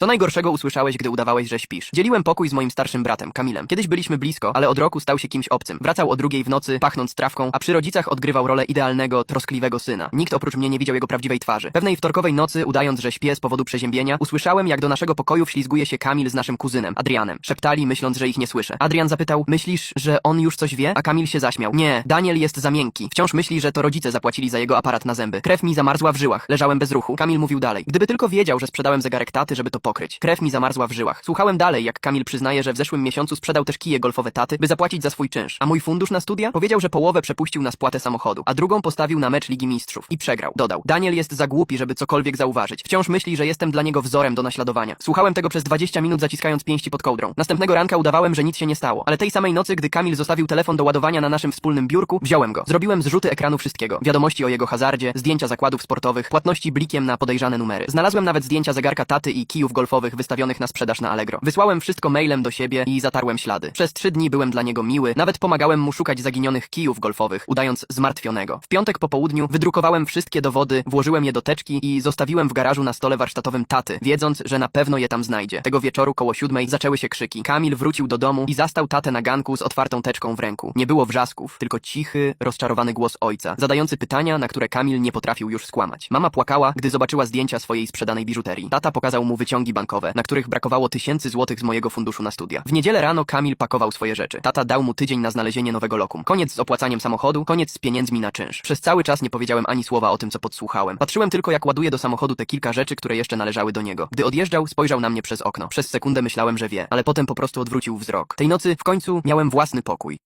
Co najgorszego usłyszałeś, gdy udawałeś, że śpisz? Dzieliłem pokój z moim starszym bratem, Kamilem. Kiedyś byliśmy blisko, ale od roku stał się kimś obcym. Wracał o drugiej w nocy, pachnąc trawką, a przy rodzicach odgrywał rolę idealnego, troskliwego syna. Nikt oprócz mnie nie widział jego prawdziwej twarzy. Pewnej wtorkowej nocy, udając, że śpię z powodu przeziębienia, usłyszałem, jak do naszego pokoju wślizguje się Kamil z naszym kuzynem, Adrianem. Szeptali, myśląc, że ich nie słyszę. Adrian zapytał, myślisz, że on już coś wie? A Kamil się zaśmiał. Nie, Daniel jest za miękki. Wciąż myśli, że to rodzice zapłacili za jego aparat na zęby. Krew mi zamarzła w żyłach. Leżałem bez ruchu. Kamil mówił dalej. Gdyby tylko wiedział, że sprzedałem zegarek taty, żeby to pokryć. Krew mi zamarzła w żyłach. Słuchałem dalej, jak Kamil przyznaje, że w zeszłym miesiącu sprzedał też kije golfowe taty, by zapłacić za swój czynsz. A mój fundusz na studia? Powiedział, że połowę przepuścił na spłatę samochodu, a drugą postawił na mecz Ligi Mistrzów. I przegrał. Dodał. Daniel jest za głupi, żeby cokolwiek zauważyć. Wciąż myśli, że jestem dla niego wzorem do naśladowania. Słuchałem tego przez 20 minut zaciskając pięści pod kołdrą. Następnego ranka udawałem, że nic się nie stało. Ale tej samej nocy, gdy Kamil zostawił telefon do ładowania na naszym wspólnym biurku, wziąłem go. Zrobiłem zrzuty ekranu wszystkiego. Wiadomości o jego hazardzie, zdjęcia zakładów sportowych, płatności blikiem na podejrzane numery. Znalazłem nawet zdjęcia zegarka taty i kijów golfowych wystawionych na sprzedaż na Allegro. Wysłałem wszystko mailem do siebie i zatarłem ślady. Przez trzy dni byłem dla niego miły, nawet pomagałem mu szukać zaginionych kijów golfowych, udając zmartwionego. W piątek po południu wydrukowałem wszystkie dowody, włożyłem je do teczki i zostawiłem w garażu na stole warsztatowym taty, wiedząc, że na pewno je tam znajdzie. Tego wieczoru koło siódmej zaczęły się krzyki. Kamil wrócił do domu i zastał tatę na ganku z otwartą teczką w ręku. Nie było wrzasków, tylko cichy, rozczarowany głos ojca, zadający pytania, na które Kamil nie potrafił już skłamać. Mama płakała, gdy zobaczyła zdjęcia swojej sprzedanej biżuterii. Tata pokazał mu wyciągi bankowe, na których brakowało tysięcy złotych z mojego funduszu na studia. W niedzielę rano Kamil pakował swoje rzeczy. Tata dał mu tydzień na znalezienie nowego lokum. Koniec z opłacaniem samochodu, koniec z pieniędzmi na czynsz. Przez cały czas nie powiedziałem ani słowa o tym, co podsłuchałem. Patrzyłem tylko, jak ładuje do samochodu te kilka rzeczy, które jeszcze należały do niego. Gdy odjeżdżał, spojrzał na mnie przez okno. Przez sekundę myślałem, że wie, ale potem po prostu odwrócił wzrok. Tej nocy w końcu miałem własny pokój.